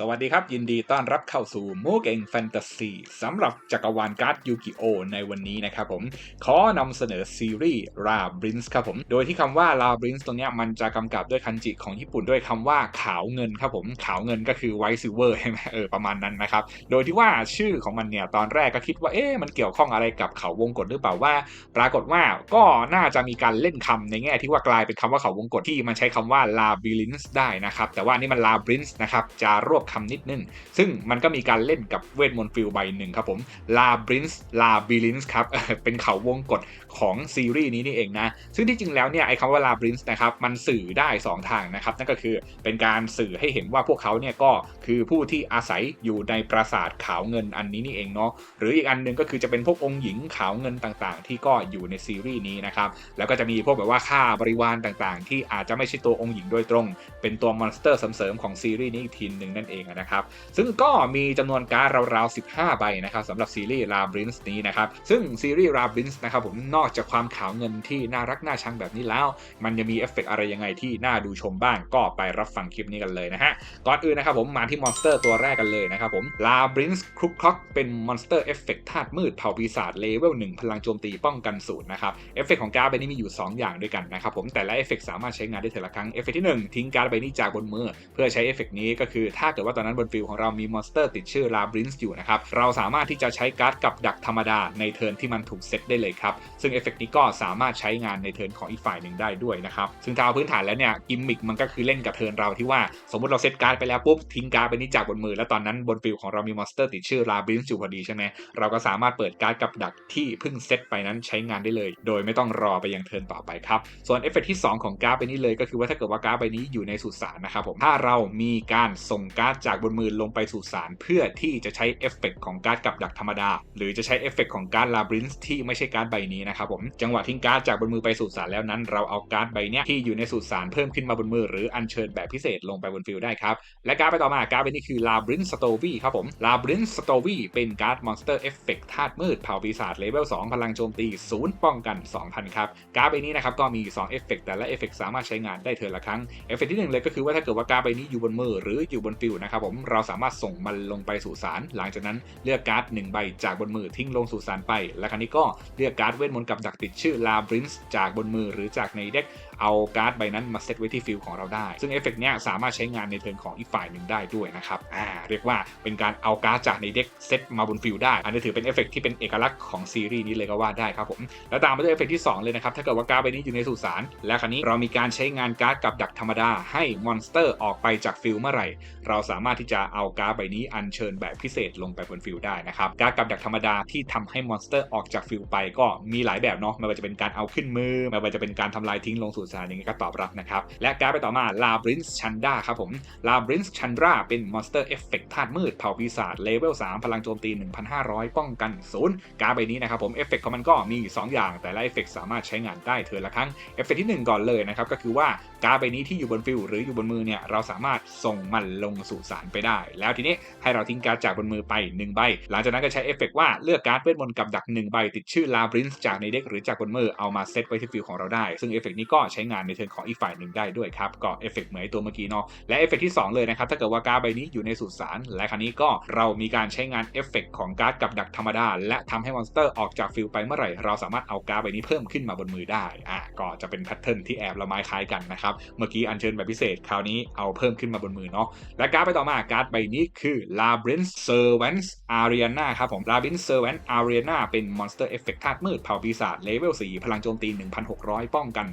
สวัสดีครับ ยินดีต้อนรับเข้าสู่มูเกงแฟนตาซีสำหรับจักรวาลการ์ดยูกิโอในวันนี้นะครับผม ขอนำเสนอซีรีส์ราบรินส์ครับผม โดยที่คำว่าราบรินส์ตรงนี้มันจะกำกับด้วยคันจิของญี่ปุ่นด้วยคำว่าขาวเงินครับผม ขาวเงินก็คือไวท์ซิลเวอร์ใช่ไหมเออประมาณนั้นนะครับ โดยที่ว่าชื่อของมันเนี่ย ตอนแรกก็คิดว่าเอ๊ะมันเกี่ยวข้องอะไรกับเขาวงกฏหรือเปล่าว่า ปรากฏว่าก็น่าจะมีการเล่นคำในแง่ที่ว่ากลายเป็นคำว่าเขาวงกฏที่มันใช้คำว่า labyrinth ได้นะครับแต่ว่านี่มัน labyrinth นะครับจะรวบคำนิดนึง ซึ่งมันก็มีการเล่นกับเวทมนต์ฟิลใบหนึ่งครับผม labyrinth labyrinth ครับเป็นเขาวงกฏของซีรีส์นี้นี่เองนะ ซึ่งที่จริงแล้วเนี่ยไอ้คำว่า labyrinth นะครับมันสื่อได้ 2 ทางนะครับนั่นก็คือเป็นการสื่อให้เห็นว่าพวกเขาเนี่ยก็คือผู้ที่อาศัยอยู่ในปราสาทขาวเงินอันนี้นี่เองเนาะหรืออีกอันหนึ่งก็คือจะเป็นพวกองค์หญิงขาวเงินต่างๆ ที่ก็อยู่ในซีรีส์นี้นะครับแล้วก็จะมีพวกแบบว่าค่าบริวารต่างๆ ที่อาจจะไม่ใช่ตัวองค์หญิงโดยตรง เป็นตัวมอนสเตอร์เสริมๆของซีรีส์นี้อีกทีหนึ่งนั่นเองนะครับ ซึ่งก็มีจำนวนการ์ดราวๆ 15 ใบนะครับสำหรับซีรีส์ Labyrinth นี้นะครับ ซึ่งซีรีส์ Labyrinth นะครับผมนอกจากความขาวเงินที่น่ารักน่าชังแบบนี้แล้ว มันยังมีเอฟเฟกต์อะไรยังไงที่น่าดูชมบ้างก็ไปรับฟังคลิปนี้กันเลยนะฮะ ก่อนอื่นนะครับผมมาที่มอนสเตอร์ตัวแรกกันเลยนะครับผม Labyrinth คลุกคล็อกเป็นมอนสเตอร์เอฟเฟกต์ธาตุมืดเผ่าปีศาจเลเวล1พลังโจมตีป้องกันศูนย์นะครับเอฟเฟกต์ของการ์ดใบนี้มีอยู่ 2 อย่างด้วยกันนะครับผมแต่ละเอฟเฟกต์สามารถใช้งานได้เทอละครั้งเอฟเฟกที่ 1 ทิ้งการ์ดใบนี้จากบนมือ เพื่อใช้เอฟเฟกนี้ก็คือถ้าเกิดว่าตอนนั้นบนฟิลของเรามีมอนสเตอร์ติดชื่อ Labyrinth อยู่นะครับ เราสามารถที่จะใช้การ์ดกับดักธรรมดาในเทิร์นที่มันถูกเซตได้เลยครับ ซึ่งเอฟเฟกต์นี้ก็สามารถใช้งานในเทิร์นของอีกฝ่ายหนึ่งได้ด้วยนะครับ ซึ่งตามพื้นฐานแล้วเนี่ยกิมมิกมันก็คือเล่นกับเทิร์นเราที่ว่าสมมติเราเซตการ์ดไปแล้วปุ๊บทิ้งการ์ดไปนี้จากบนมือ แล้วตอนนั้นบนฟิลของเรามีมอนสเตอร์ติดชื่อ Labyrinth อยู่พอดีใช่ไหมเราก็สามารถเปิดการ์ดกับดักที่เพิ่งเซตไปนั้นใช้งานได้เลย โดยไม่ต้องรอไปยังเทิร์นต่อไปครับส่วนเอฟเฟกต์ที่สองของการ์ดใบนี้เลยก็คือว่าถ้าเกิดว่าการ์ดใบนี้อยู่ในสุสานนะครับผมถ้าเรามีการส่งการาดจากบนมือลงไปสู่สารเพื่อที่จะใช้เอฟเฟกของการ์ดกับดักธรรมดา หรือจะใช้เอฟเฟกของการ์ด Labyrinth ที่ไม่ใช่การ์ดใบนี้นะครับผมจังหวะทิ้งการ์ดจากบนมือไปสู่สารแล้วนั้น เราเอาการ์ดใบนี้ที่อยู่ในสู่สารเพิ่มขึ้นมาบนมือ หรืออัญเชิญแบบพิเศษลงไปบนฟิลได้ครับและการ์ดไปต่อมาการ์ดใบนี้คือ Labyrinth Story ครับผม Labyrinth Story เป็นการ์ดมอนสเตอร์เอฟเฟกธาตุมืดเผ่าปีศาจเลเวล2พลังโจมตี0ป้องกัน 2,000 ครับการ์ดใบนี้นะครับก็มี2เอฟเฟกแต่ละเอฟเฟกสามารถใช้งานได้เทอละครั้งเอฟเฟกที่หนึ่งเลยก็คือว่าถ้าเกิดว่าการ์ดใบนี้อยู่บนมือหรืออยู่บนฟิลนะครับผมเราสามารถส่งมันลงไปสู่สารหลังจากนั้นเลือกการ์ดหนึ่งใบจากบนมือทิ้งลงสู่สารไป และครั้นี้ก็เลือกการ์ดเวทมนต์กับดักติดชื่อ Labyrinth จากบนมือหรือจากในเด็กเอาการ์ดใบนั้นมาเซตไว้ที่ฟิลของเราได้ ซึ่งเอฟเฟกต์เนี้ยสามารถใช้งานในเทิร์นของอีกฝ่ายหนึ่งได้ด้วยนะครับอ่าเรียกว่าเป็นการเอาการ์ดจากในเด็กเซตมาบนฟิลได้ อันนี้ถือเป็นเอฟเฟกต์ที่เป็นเอกลักษณ์ของซีรีส์นี้เลยก็ว่าได้ครับผมแล้วตามมาด้วยเอฟเฟกต์ที่2เลยนะครับถ้าเกิดว่าการ์ดใบนี้อยู่ในสุสานและครั้นี้เรามีการใช้งานการ์ดกับดักธรรมดาให้มอนสเตอร์ออกไปจากฟิลเมื่อไหร่เราสามารถที่จะเอาการ์ดใบนี้อัญเชิญแบบพิเศษลงไปบนฟิลได้นะครับการ์ดกับดักธรรมดาที่ทำให้มอนสเตอร์ออกจากฟิลไปก็มีหลายแบบเนาะไม่ว่าจะเป็นการเอาขึ้นมือไม่ว่าจะเป็นการทำลายทิ้งลงสู่สารอย่างนี้ก็ตอบรับนะครับและการ์ดไปต่อมา Labyrinth Chandra ครับผม Labyrinth Chandra เป็นมอนสเตอร์เอฟเฟกต์ธาตุมืดเผ่าปีศาจเลเวล3พลังโจมตี 1,500 ป้องกันศูนย์การ์ดใบนี้นะครับผมเอฟเฟกต์ของมันก็มี 2 อย่างแต่ละเอฟเฟกต์สามารถใช้งานได้เทอละครั้งเอฟเฟกต์ที่ 1 ก่อนเลยนะครับก็คือว่าการ์ดใบนี้ที่อยู่บนฟิลหรืออยู่บนมือเนี่ยเราสามารถส่งมันลงสู่สารไปได้ แล้วทีนี้ให้เราทิ้งการ์ดจากบนมือไป 1 ใบ หลังจากนั้นก็ใช้เอฟเฟกต์ว่าเลือกการ์ดเวทมนต์กับดัก 1 ใบ ติดชื่อ Labyrinth จากในเด็กหรือจากบนมือเอามาเซตไว้ที่ฟิลของเราได้ ซึ่งเอฟเฟกต์นี้ก็ใช้งานในเทิร์นของอีกฝ่ายหนึ่งได้ด้วยครับก็เอฟเฟกต์เหมือนตัวเมื่อกี้เนาะและเอฟเฟกต์ที่ 2 เลยนะครับถ้าเกิดว่าการ์ดใบนี้อยู่ในสุสานและครั้นี้ก็เรามีการใช้งานเอฟเฟกต์ของการ์ดกับดักธรรมดา และทำให้มอนสเตอร์ออกจากฟิลไปเมื่อไหร่เราสามารถเอาการ์ดใบนี้เพิ่มขึ้นมาบนมือได้อะก็จะเป็นแพทเทิร์นที่แอบละไม้คล้ายกันนะครับเมื่อกี้อัญเชิญแบบพิเศษคราวนี้เอาเพิ่มขึ้นมาบนมือเนาะและการ์ดไปต่อมาการ์ดใบนี้คือ Labyrinth Servants Ariana ครับผม Labyrinth Servants Ariana เป็นมอนสเตอร์เอฟเฟกต์ธาตุมืดเผ่าปีศาจเลเวล4พลังโจมตี 1,600 ป้องกัน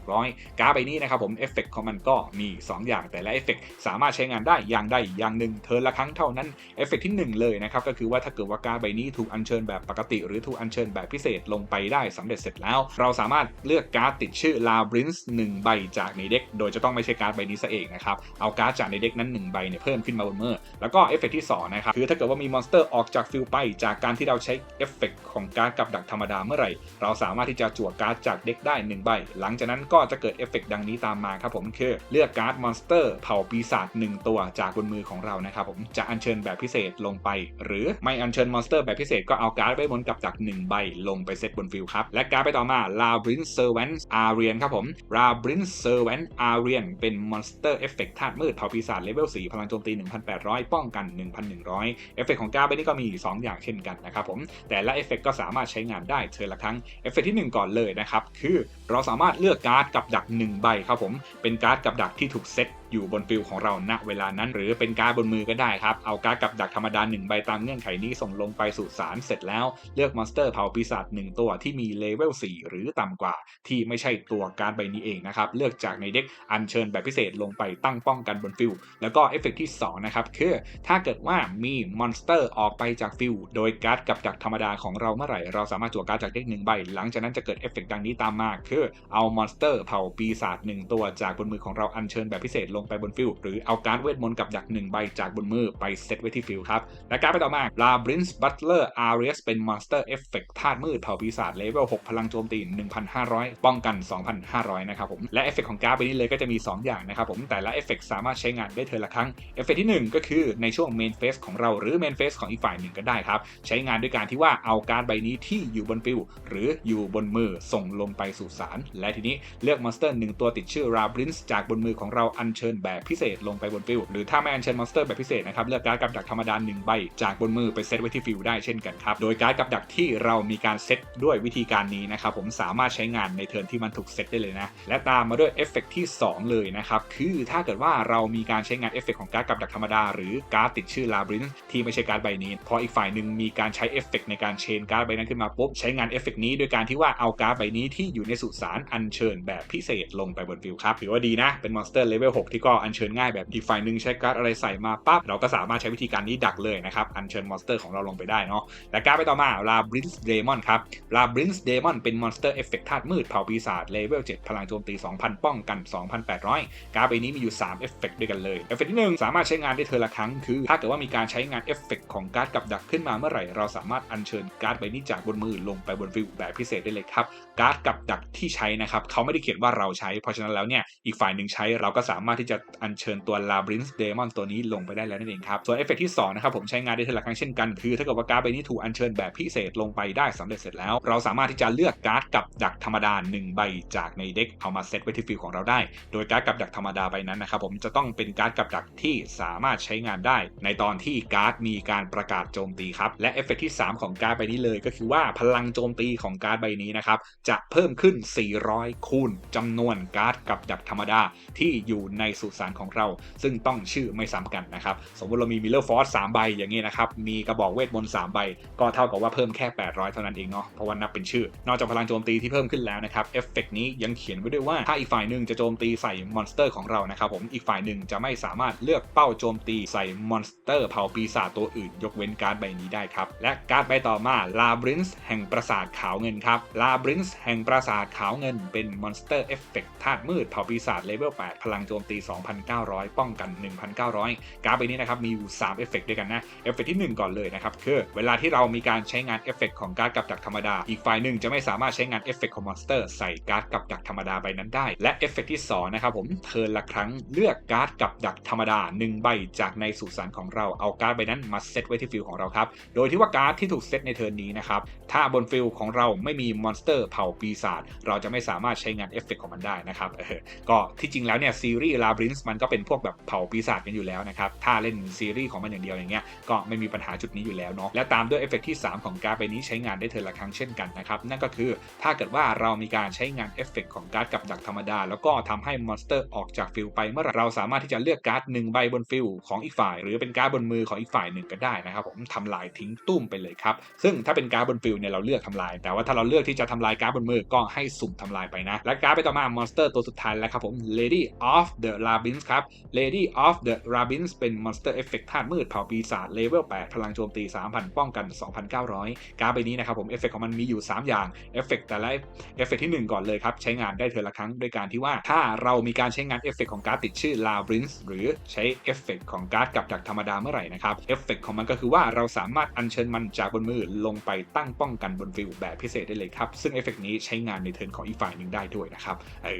2,100 การ์ดใบนี้นะครับผมเอฟเฟกต์ของมันก็มี 2 อย่างแต่ละเอฟเฟกต์สามารถใช้งานได้อย่างใดอย่างหนึ่งเทิร์นละครั้งเท่านั้นเอฟเฟกต์ที่ 1 เลยนะครับก็คือว่าถ้าเกิดว่าการ์ดใบนี้ถูกอัญเชิญแบบปกติ หรือถูกอัญเชิญแบบพิเศษลงไปได้สำเร็จเสร็จแล้ว เราสามารถเลือกการ์ดติดชื่อ Labyrinth 1ใบจากในเด็กโดยจะต้องไม่ใช่การ์ดใบนี้ซะเองนะครับเอาการ์ดจากในเด็กนั้น 1 ใบเนี่ยเพิ่มขึ้นมาบนมือแล้วก็เอฟเฟกต์ที่2นะครับคือถ้าเกิดว่ามีมอนสเตอร์ออกจากฟิลไป จากการที่เราใช้เอฟเฟกต์ของการ์ดกับดักธรรมดาเมื่อไหร่ เราสามารถที่จะจั่วการ์ดจากเด็กได้ 1 ใบ หลังจากนั้นก็จะเกิดเอฟเฟกต์ดังนี้ตามมาครับผมคือเลือกการ์ดมอนสเตอร์เผ่าปีศาจ1ตัวจากบนมือของเรานะครับผมจะอัญเชิญแบบพิเศษลงไป หรือไม่อัญเชิญมอนสเตอร์แบบพิเศษก็เอาการ์ดใบบนกับดัก1ใบลงไปเซตบนฟิลครับและการ์ดไปต่อมา Labyrinth Servant Arian ครับผม Labyrinth Servant Arian เป็นมอนสเตอร์เอฟเฟกธาตุมืดเผ่าปีศาจเลเวล4ำลังโจมตี 1,800 ป้องกัน 1,100 เอฟเฟกต์ของการ์ดใบนี้ก็มีอยู่สองอย่างเช่นกันนะครับผม แต่ละเอฟเฟกต์ก็สามารถใช้งานได้เธอละครั้ง เอฟเฟกต์ที่ 1 ก่อนเลยนะครับ คือเราสามารถเลือกการ์ดกับดัก 1 ใบครับผม เป็นการ์ดกับดักที่ถูกเซตอยู่บนฟิลของเราณเวลานั้น หรือเป็นการ์ดบนมือก็ได้ครับ เอาการ์ดกับดักธรรมดา1ใบตามเงื่อนไขนี้ส่งลงไปสู่สารเสร็จแล้วเลือกมอนสเตอร์เผ่าปีศาจ1ตัวที่มีเลเวล4หรือต่ำกว่า ที่ไม่ใช่ตัวการ์ดใบนี้เองนะครับ เลือกจากในเด็กอัญเชิญแบบพิเศษลงไปตั้งป้องกันบนฟิลแล้วก็เอฟเฟกต์ที่2นะครับคือถ้าเกิดว่ามีมอนสเตอร์ออกไปจากฟิลโดยการ์ดกับดักธรรมดาของเราเมื่อไหร่เราสามารถจั่วการ์ดจากเด็กหนึ่งใบ หลังจากนั้นจะเกิดเอฟเฟกต์ดังนี้ตามมาคือเอามอนสเตอร์เผ่าปีศาจหนึ่งตัวจากบนมือของเราอัญเชิญแบบพิเศษลงไปบนฟิลหรือเอาการ์ดเวทมนต์กับดักหนึ่งใบจากบนมือไปเซตไว้ที่ฟิลครับ และการ์ดไปต่อมา Labyrinth Butler Arias เป็นมอนสเตอร์เอฟเฟกต์ธาตุมืดเผ่าปีศาจเลเวล6พลังโจมตี 1,500 ป้องกัน 2,500 นะครับผมและเอฟเฟกต์ของการ์ดใบนี้เลยก็จะมี 2 อย่างนะครับผมแต่ละเอฟเฟกต์สามารถใช้งานได้เทอละครั้งเอฟเฟกต์ที่ 1 ก็คือในช่วงเมนเฟสของเราหรือเมนเฟสของอีกฝ่ายหนึ่งก็ได้ครับใช้งานด้วยการที่ว่าเอาการ์ดใบนี้ที่อยู่บนฟิลหรืออยู่บนมือส่งลงไปสู่สารและทีนี้เลือกมอนสเตอร์หนึ่งตัวติดชื่อ Labyrinth จากบนมือของเราอัญเชิญแบบพิเศษลงไปบนฟิลหรือถ้าไม่อัญเชิญมอนสเตอร์แบบพิเศษนะครับเลือกการ์ดกับดักธรรมดา1ใบจากบนมือไปเซตไว้ที่ฟิลได้เช่นกันครับโดยการ์ดกับดักที่เรามีการเซตด้วยวิธีการนี้นะครับผมสามารถใช้งานในเทิร์นที่มันถูกเซตได้เลยนะและตามมาด้วยเอฟเฟกต์ที่ 2 เลยนะครับคือถ้าเกิดว่าเรามีการใช้งานเอฟเฟกต์ของการ์ดกับดักธรรมดาหรือการ์ดติดชื่อลาบรินที่ไม่ใช่การ์ดใบนี้พออีกฝ่ายหนึ่งมีการใช้เอฟเฟกต์ในการเชนการ์ดใบนั้นขึ้นมาปุ๊บใช้งานเอฟเฟกต์นี้โดยการที่ว่าเอาการ์ดใบนี้ที่อยู่ในสุสานอัญเชิญแบบพิเศษลงไปบนฟิลครับถือว่าดีนะเป็นมอนสเตอร์เลเวล6ทีก็อัญเชิญง่ายแบบอีกฝ่ายหนึ่งใช้การ์ดอะไรใส่มาปั๊บเราก็สามารถใช้วิธีการนี้ดักเลยนะครับอัญเชิญมอนสเตอร์ของเราลงไปได้เนาะและการ์ดไปต่อมาลาบรินส์เดมอนครับลาบรินส์เดมอนเป็นมอนสเตอร์เอฟเฟกต์ธาตุมืดเผ่าปีศาจเลเวล7พลังโจมตี 2,000 ป้องกัน 2,800 การ์ดใบนี้มีอยู่3เอฟเฟกต์ด้วยกันเลยเอฟเฟกต์ที่1สามารถใช้งานได้เทอละครั้งคือ ถ้าเกิดว่ามีการใช้งานเอฟเฟกต์ของการ์ดกับดักขึ้นมาเมื่อไหร่เราสามารถอัญเชิญการ์ดใบนี้จากบนมือลงไปบนฟิลแบบพิเศษได้เลยครับการ์ดกับดักที่ใช้นะครับเขาไม่ได้เขียนว่าเราใช้เพราะฉะนั้นแล้วเนี่ยอีกฝ่ายหนึ่งใช้เราก็สามารถที่จะอัญเชิญตัว Labyrinth Demon ตัวนี้ลงไปได้แล้วนั่นเองครับส่วนเอฟเฟกต์ที่2นะครับผมใช้งานได้ทอละครั้งเช่นกัน คือถ้าเกิดว่าการ์ดใบนี้ถูกอัญเชิญแบบพิเศษลงไปได้สำเร็จเสร็จแล้ว เราสามารถที่จะเลือกการ์ดกับดักธรรมดา1ใบจากในเด็กเอามาเซตไว้ที่ฟิลของเราได้ โดยการ์ดกับดักธรรมดาใบนั้นนะครับผมจะต้องเป็นการ์ดกับดักที่สามารถใช้งานได้ ในตอนที่การ์ดมีการประกาศโจมตีครับและเอฟเฟกที่ 3 ของการ์ดใบนี้เลย ก็คือว่าพลังโจมตีของการ์ดใบนี้นะครับจะเพิ่มขึ้น 400 คูณจำนวนการ์ดกับดักธรรมดาที่อยู่ในสุสานของเรา ซึ่งต้องชื่อไม่ซ้ำกันนะครับ สมมติเรามีมิลเลอร์ฟอร์ส3ใบอย่างนี้นะครับ มีกระบอกเวทมนต์3ใบ ก็เท่ากับว่าเพิ่มแค่ 800 เท่านั้นเองเนาะ เพราะว่านับเป็นชื่อ นอกจากพลังโจมตีที่เพิ่มขึ้นแล้วนะครับ เอฟเฟกนี้ยังเขียนไว้ด้วยว่า ถ้าอีกฝ่ายหนึ่งจะโจมตีใส่มอนสเตอร์ของเรานะครับผม อีกฝ่ายหนึ่งจะไม่สามารถเลือกเป้าโจมตีใส่มอนสเตอร์เผ่าปีศาจตัวอื่น ยกเว้นการ์ดใบนี้ได้ครับ และการ์ดใบต่อมาลาบรินส์แห่งปราสาทขาวเงินครับ ลาบรินส์แห่งปราสาทขาวเงินเป็นมอนสเตอร์เอฟเฟกธาตุมืดเผาปีศาจเลเวล8พลังโจมตี2,900 ป้องกัน 1,900การ์ดใบนี้นะครับมีอยู่3เอฟเฟกด้วยกันนะเอฟเฟกที่ 1 ก่อนเลยนะครับคือเวลาที่เรามีการใช้งานเอฟเฟกของการ์ดกับดักธรรมดา อีกฝ่ายหนึ่งจะไม่สามารถใช้งานเอฟเฟกของมอนสเตอร์ใส่การ์ดกับดักธรรมดาใบนั้นได้ และเอฟเฟกที่2นะครับผมเทิร์นละครั้งเลือกการ์ดกับดักธรรมดา 1 ใบจากในสุสานของเราเอาการ์ดใบนั้นมาเซตไว้ที่ฟิลของเราครับโดยที่ว่าการ์ดที่ถูกเซตในเทิร์นนี้นะครับถ้าบนฟิลของเราไม่มีมอนสเตอร์เผ่าปีศาจเราจะไม่สามารถใช้งานเอฟเฟกของมันได้นะครับก็ที่จริงแล้วเนี่ยซีรีส์ลาบรินส์มันก็เป็นพวกแบบเผ่าปีศาจกันอยู่แล้วนะครับถ้าเล่นซีรีส์ของมันอย่างเดียวอย่างเงี้ยก็ไม่มีปัญหาจุดนี้อยู่แล้วเนาะและตามด้วยเอฟเฟกที่ 3 ของการ์ดใบนี้ใช้งานได้เทิร์นละครั้งเช่นกันนะครับนั่นก็คือถ้าเกิดว่าเรามีการใช้งานเอฟเฟกของการ์ดกับดักธรรมดา แล้วก็ทำให้มอนสเตอร์ออกจากฟิลไปเมื่อเราสามารถที่จะเลือกการ์ดหนึ่งใบบนฟิลของอีกฝ่าย หรือเป็นการ์ดบนมือของอีกฝ่ายหนึ่งก็ได้นะครับผมทำลายทิ้งตุ้มไปเลยครับซึ่งถ้าเป็นการ์ดบนฟิลเนี่ยเราเลือกทำลาย แต่ว่าถ้าเราเลือกที่จะทำลายการ์ดบนมือก็ให้สุ่มทำลายไปนะและการ์ดไปต่อมามอนสเตอร์ตัวสุดท้ายแล้วครับผม Lady of the Rabins ครับ Lady of the Rabins เป็นมอนสเตอร์เอฟเฟกต์ธาตุมืดเผ่าปีศาจเลเวล 8 พลังโจมตี 3,000 ป้องกัน 2,900 การ์ดใบนี้นะครับผมเอฟเฟกต์ของมันมีอยู่ 3 อย่างเอฟเฟกต์แต่ละเอฟเฟกต์ที่ 1 ก่อนเลยครับ ใช้งานได้เทอละครั้งด้วยการที่ว่า ถ้าเรามีการใช้งานเอฟเฟกต์ของการ์ดติดชื่อ Labyrinth หรือใช้เอฟเฟกต์ของการ์ดกับดักธรรมดาเมื่อไหร่นะครับเอฟเฟกต์ของมันก็คือว่าเราสามารถอัญเชิญมันจากบนมือลงไปตั้งป้องกันบนฟิลแบบพิเศษได้เลยครับซึ่งเอฟเฟกนี้ใช้งานในเทิร์นของอีกฝ่ายหนึ่งได้ด้วยนะครับ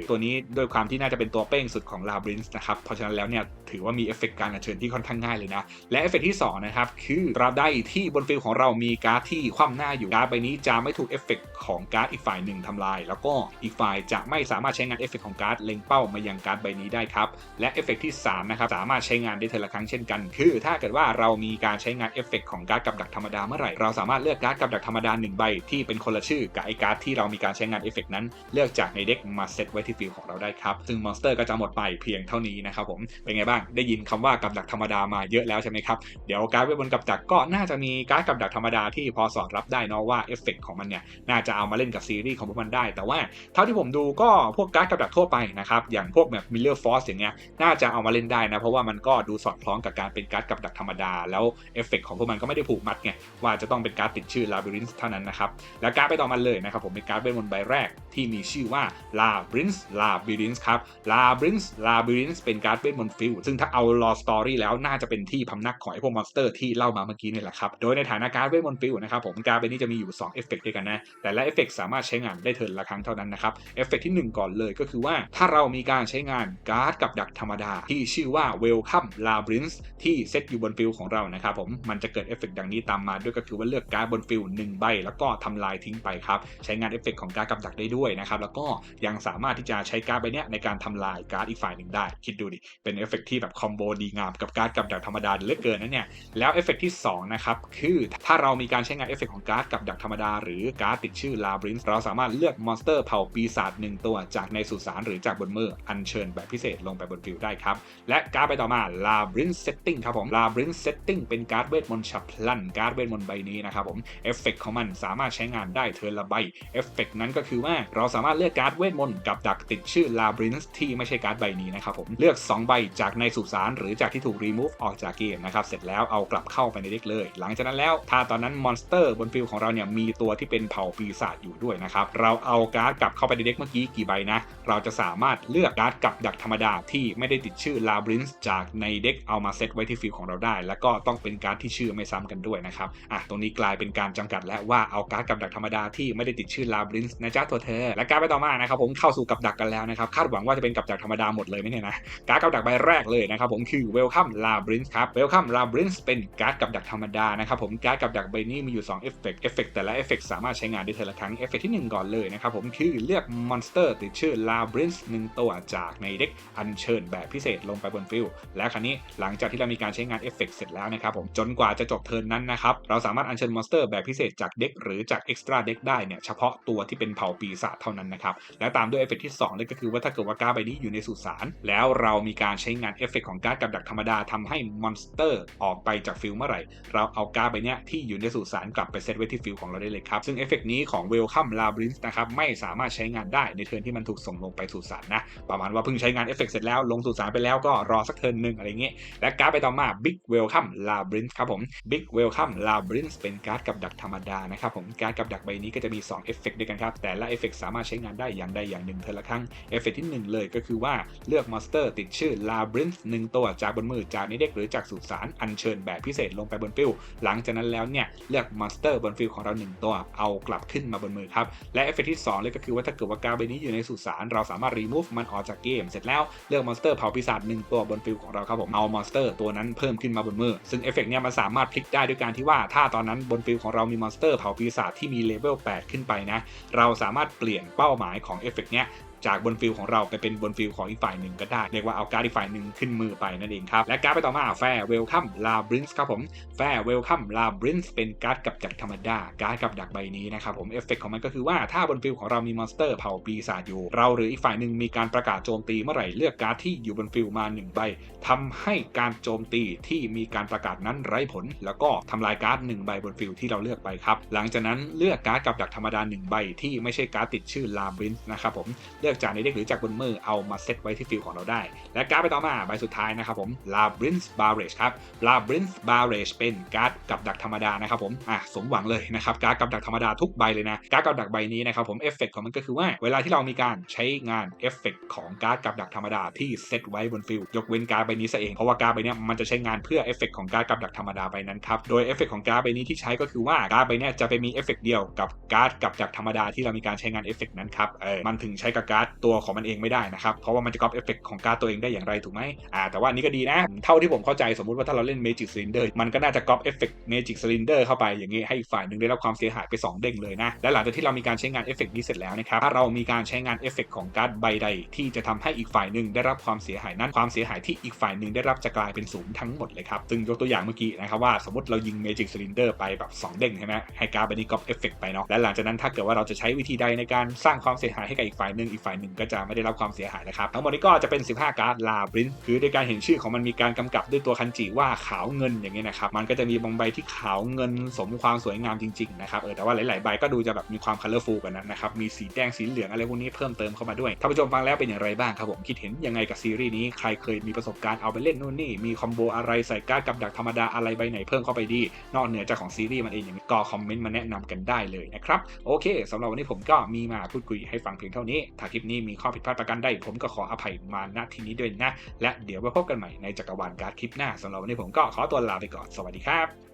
ตัวนี้ด้วยความที่น่าจะเป็นตัวเป้งสุดของ Labyrinth Brince นะครับ เพราะฉะนั้นแล้วเนี่ยถือว่ามีเอฟเฟกการอัญเชิญที่ค่อนข้างง่ายเลยนะ และเอฟเฟกที่2นะครับคือตราบใดที่บนฟิลของเรามีการ์ดที่คว่ำหน้าอยู่การ์ดใบนี้จะไม่ถูกเอฟเฟกของการ์ดอีกฝ่ายหนึ่งทำลาย แล้วก็อีกฝ่ายจะไม่สามารถใช้งานเอฟเฟกของการ์ดเล็งเป้ามายังการ์ดใบนี้ได้ครับและเอฟเฟกที่3นะครับสามารถใช้งานได้เทละครั้งเช่นกัน คือ ถ้าเกิดว่าเรามีการใช้งานเอฟเฟกของการ์ดกับดักธรรมดาเมื่อไหร่เราสามารถเลือกการ์ดกับดักธรรมดา1ใบที่เป็นคนละชื่อกับไอการ์ดที่เรามีการใช้งานเอฟเฟกนั้น เลือกจากในเด็กมาเซตไว้ที่ฟิลของเราได้ครับซึ่งมอนสเตอร์ก็จะหมดไปเพียงเท่านี้นะครับผมเป็นไงบ้างได้ยินคำว่ากับดักธรรมดามาเยอะแล้วใช่ไหมครับเดี๋ยวการ์ดเวทบนกับดักก็น่าจะมีการ์ดกับดักธรรมดาที่พอสอดรับได้นะว่าเอฟเฟกของมันเนี่ยน่าจะเอามาเล่นกับซีรีส์ของพวกมันได้ แต่ว่าเท่าที่ผมดูก็พวกการ์ดกับดักทั่วไปนะครับอย่างพวกแบบมิลเลอร์ฟอสอย่างเงี้ยน่าจะเอามาเล่นได้นะเพราะว่ามันก็ดูสอดคล้องกับการเป็นการ์ดกับดักธรรมดา แล้วเอฟเฟกของพวกมันก็ไม่ได้ผูกมัดไงว่าจะต้องเป็นการ์ดติดชื่อลาบิรินส์เท่านั้นนะครับแล้วการ์ดไปต่อมันเลยนะครับผมเป็นการ์ดเวทมนต์ใบแรกที่มีชื่อว่าลาบิรินส์ลาบิรินส์ครับลาบิรินส์ลาบรินส์เป็นการ์ดเวทมนต์ฟิลซึ่งถ้าเอาลอสตอรี่แล้วน่าจะเป็นที่พำนักของไอพวกมอนสเตอร์ที่เล่ามาเมื่อกี้นี่แหละครับ โดยในฐานะการ์ดเวทมนต์ฟิลนะครับผมการ์ดใบนี้จะมีอยู่2เอฟเฟกต์ด้วยกันนะ แต่ละเอฟเฟกต์สามารถใช้งานได้เทิร์นละครั้งเท่านั้นนะครับ เอฟเฟกต์ที่ 1 ก่อนเลยก็คือว่าถ้าเรามีการใช้งานการ์ดกับดักธรรมดา ที่ชื่อว่า Welcome Labyrinth ที่เซตอยู่บนฟิลของเรานะครับผมมันจะเกิดเอฟเฟกต์ดังนี้ตามมาด้วยก็คือว่าเลือกการ์ดบนฟิล1ใบ แล้วก็ทำลายทิ้งไปครับใช้งานเอฟเฟกต์ของการ์ดกับดักได้ด้วยนะครับแล้วก็ยังสามารถที่จะใช้การ์ดใบนี้ในการทำลายการ์ดอีกฝ่ายหนึ่งได้คิดดูดิ เป็นเอฟเฟกต์ที่แบบคอมโบดีงามกับการ์ดกับดักธรรมดาเหลือเกินนะเนี่ย แล้วเอฟเฟกต์ที่ 2 นะครับ คือถ้าเรามีการใช้งานเอฟเฟกต์ของการ์ดกับดักธรรมดา หรือการ์ดติดชื่อ Labyrinth เราสามารถเลือกมอนสเตอร์เผ่าปีศาจหนึ่งตัวจากในสุสานหรือจากบนมืออัญเชิญแบบพิเศษลงไปบนฟิลได้ครับ และการ์ดไปต่อมา Labyrinth Setting ครับผม Labyrinth Setting เป็นการ์ดเวทมนต์ฉับพลันการ์ดเวทมนต์ใบนี้นะครับผมเอฟเฟกต์ของมันสามารถใช้งานได้เทิร์ละใบเอฟเฟกต์นั้นก็คือว่าเราสามารถเลือกการ์ดเวทมนต์กับดักติดชื่อ Labyrinth ที่ไม่ใช่การ์ดใบนี้นะครับผมเลือก 2 ใบจากในสุสานหรือจากที่ถูก remove ออกจากเกมนะครับเสร็จแล้วเอากลับเข้าไปในเด็กเลย หลังจากนั้นแล้วถ้าตอนนั้นมอนสเตอร์บนฟิลของเราเนี่ยมีตัวที่เป็นเผ่าปีศาจอยู่ด้วยนะครับเราเอาการ์ดกลับเข้าไปในเด็กเมื่อกี้กี่ใบนะเราจะสามารถเลือกการ์ดกับดักธรรมดาที่ไม่ได้ติดชื่อ Labyrinth จากในเด็กเอามาเซตไว้ที่ฟิลของเราได้ แล้วก็ต้องเป็นการ์ดที่ชื่อไม่ซ้ำกันด้วยนะครับอะตรงนี้กลายเป็นการจำกัดแล้วว่าเอาการ์ดกับดักธรรมดาที่ไม่ได้ติดชื่อ Labyrinth นะจ๊ะตัวเธอ และการ์ดไปต่อมานะครับผมเข้าสู่กับดักกันแล้วนะครับคาดหวังว่าจะเป็นกับดักธรรมดาหมดเลยไหมเนี่ยนะการ์ดกับดักใบแรกเลยนะครับผมคือ Welcome Labyrinth ครับ Welcome Labyrinth เป็นการ์ดกับดักธรรมดานะครับผมการ์ดกับดักใบนี้มีอยู่2เอฟเฟกต์เอฟเฟกต์แต่ละเอฟเฟกต์สามารถใช้งานได้เทอละครั้งเอฟเฟกต์ที่ 1 ก่อนเลยนะครับผมคือเลือกมอนสเตอร์ติดชื่อ Labyrinth 1ตัวจากในเด็กอัญเชิญแบบพิเศษลงไปบนฟิลและครั้นี้หลังจากที่เรามีการใช้งานเอฟเฟกต์เสร็จแล้วนะครับผมจนกว่าจะจบเทิร์นนั้นนะครับเราสามารถอัญเชิญมอนสเตอร์แบบพิเศษจากเด็กหรือจากเอ็กซ์ตร้าเด็กได้เนี่ยเฉพาะตัวที่เป็นเผ่าปีศาจเท่านั้นนะครับและตามด้วยเอฟเฟกต์ที่2เลยก็คือว่าถ้าเกิดว่าการ์ดใบนี้อยู่ในสุสานแล้วเรามีการใช้งานเอฟเฟกต์ของการ์ดกับดักธรรมดาทำให้มอนสเตอร์ออกไปจากฟิลเมื่อไหร่ เราเอาการ์ดใบนี้ยที่อยู่ในสุสานกลับไปเซตไว้ที่ฟิลของเราได้เลยครับ ซึ่งเอฟเฟกต์นี้ของ Welcome Labyrinth นะครับไม่สามารถใช้งานได้ในเทิร์นที่มันถูกส่งลงไปสุสานนะ ประมาณว่าเพิ่งใช้งานเอฟเฟกต์เสร็จแล้วลงสุสานไปแล้วก็รอสักเทิร์นหนึ่งอะไรเงี้ยและการ์ดไปต่อมา Big Welcome Labyrinth ครับผม Big Welcome Labyrinth เป็นการ์ดกับดักธรรมดานะครับผมการ์ดกับดักใบนี้ก็จะมี2เอฟเฟกด้วยกันครับแต่ละเอฟเฟกสามารถใช้งานได้อย่างใดอย่างหนึ่งเทิร์ละครั้งเอฟเฟกต์ที่ 1 เลยก็คือว่าเลือกมอนสเตอร์ ติดชื่อ Labyrinth 1ตัวจากบนมือจากในเด็กหรือจากสุสานอัญเชิญแบบพิเศษลงไปบนฟิลหลังจากนั้นแล้วเนี่ยเลือกมอนสเตอร์บนฟิลของเรา 1 ตัวเอากลับขึ้นมาบนมือครับ และเอฟเฟกต์ที่ 2 เลยก็คือว่าถ้าเกิดว่าการใบนี้อยู่ในสุสานเราสามารถ remove มันออกจากเกม เสร็จแล้วเลือกมอนสเตอร์เผาปีศาจ1ตัวบนฟิลของเราครับผมเอามอนสเตอร์ตัวนั้นเพิ่มขึ้นมาบนมือ ซึ่งเอฟเฟกต์เนี่ยมันสามารถพลิกได้ด้วยการที่ว่าถ้าตอนนั้นบนฟิลของเรามีมอนสเตอร์เผาปีศาจที่มีเลเวล8ขึ้นไปนะเราสามารถเปลี่ยนเป้าหมายของเอฟเฟกเนี้ย จากบนฟิลของเราไปเป็นบนฟิลของอีกฝ่ายหนึ่งก็ได้เรียกว่าเอาการ์ดอีกฝ่ายหนึ่งขึ้นมือไปนั่นเองครับและการ์ดไปต่อมาแฟร์เวลคัมลาบรินส์ครับผมแฟร์เวลคัมลาบรินส์เป็นการ์ดกับดักธรรมดาการ์ดกับดักใบนี้นะครับผมเอฟเฟกของมันก็คือว่าถ้าบนฟิลของเรามีมอนสเตอร์เผ่าปีศาจอยู่ เราหรืออีกฝ่ายหนึ่งมีการประกาศโจมตีเมื่อไหร่เลือกการ์ดที่อยู่บนฟิลมา1ใบทำให้การโจมตีที่มีการประกาศนั้นไร้ผล แล้วก็ทำลายการ์ด1ใบบนฟิลที่เราเลือกไปครับหลังจากนั้นเลือกการ์ดกับดักธรรมดา1ใบที่ไม่ใช่การ์ดติดชื่อลาบรินส์นะครับผมเลืือกจากในเด็กหรือจากบนมือเอามาเซตไว้ที่ฟิลของเราได้ และการ์ดไปต่อมาใบสุดท้ายนะครับผม Labyrinth Barrage ครับ Labyrinth Barrage เป็นการ์ดกับดักธรรมดานะครับผมอะสมหวังเลยนะครับการ์ดกับดักธรรมดาทุกใบเลยนะการ์ดกับดักใบนี้นะครับผมเอฟเฟกของมันก็คือว่าเวลาที่เรามีการใช้งานเอฟเฟกของการ์ดกับดักธรรมดาที่เซตไว้บนฟิลยกเว้นการ์ดใบนี้ซะเองเพราะว่าการ์ดใบนี้มันจะใช้งานเพื่อเอฟเฟกของการ์ดกับดักธรรมดาใบนั้นครับโดยเอฟเฟกของการ์ดใบนี้ที่ใช้ก็คือว่าการ์ดใบนี้จะไปมีเอฟเฟกเดียวกับการ์ดกับดักธรรมดาที่เรามีการใช้งานเอฟเฟกนั้นครับเออมันถึงใช้กับการการ์ดตัวของมันเองไม่ได้นะครับ เพราะว่ามันจะก๊อปเอฟเฟกของการ์ดตัวเองได้อย่างไรถูกไหมอ่าแต่ว่านี้ก็ดีนะ เท่าที่ผมเข้าใจสมมุติว่าถ้าเราเล่น Magic Cylinder มันก็น่าจะก๊อปเอฟเฟก Magic Cylinder เข้าไปอย่างนี้ให้อีกฝ่ายหนึ่งได้รับความเสียหายไป 2 เด้งเลยนะและหลังจากที่เรามีการใช้งานเอฟเฟกนี้เสร็จแล้วนะครับถ้าเรามีการใช้งานเอฟเฟกของการ์ดใบใด ที่จะทำให้อีกฝ่ายหนึ่งได้รับความเสียหายนั้นความเสียหายที่อีกฝ่ายหนึ่งได้รับจะกลายเป็นศูนย์ทั้งหมดเลยครับซึ่งยกตัวอย่างเมื่อกี้นะครับว่าสมมติเรายิง Magic Cylinder ไปแบบสองเด้งใช่ไหมให้การ์ดใบนี้ก๊อปเอฟเฟกไปเนาะและหลังจากนั้นถ้าเกิดว่าเราจะใช้วิธีใดในการสร้างความเสียหายให้กับอีกฝ่ายหนึ่งอีกฝ่ายหนึ่งก็จะไม่ได้รับความเสียหายนะครับ ทั้งหมดนี้ก็จะเป็น 15 การ์ดลาบรินคือในการเห็นชื่อของมันมีการกำกับด้วยตัวคันจิว่าขาวเงินอย่างเงี้ยนะครับ มันก็จะมีบางใบที่ขาวเงินสมความสวยงามจริงๆนะครับ เออแต่ว่าหลายๆใบก็ดูจะแบบมีความคัลเลอร์ฟูลกันนะครับ มีสีแดงสีเหลืองอะไรพวกนี้เพิ่มเติมเข้ามาด้วยท่านผู้ชมฟังแล้วเป็นอย่างไรบ้างครับผมคิดเห็นยังไงกับซีรีส์นี้ใครเคยมีประสบการณ์เอาไปเล่นนู่นนี่มีคอมโบอะไรใส่การ์ดกับดักธรรมดาอะไรใบไหนเพิ่มเข้าไปดี นอกเหนือจากของซีรีส์มันเองอย่างนี้ก็คอมเมนต์มาแนะนำกันได้เลยนะครับโอเคสำหรับวันนี้ผมก็มีมาพูดคุยให้ฟังเพียงเท่านี้ถ้าคลิปนี้มีข้อผิดพลาดประการใดผมก็ขออภัยมาณที่นี้ด้วยนะ และเดี๋ยวไว้พบกันใหม่ในจักรวาลการ์ดคลิปหน้าสำหรับวันนี้ผมก็ขอตัวลาไปก่อนสวัสดีครับ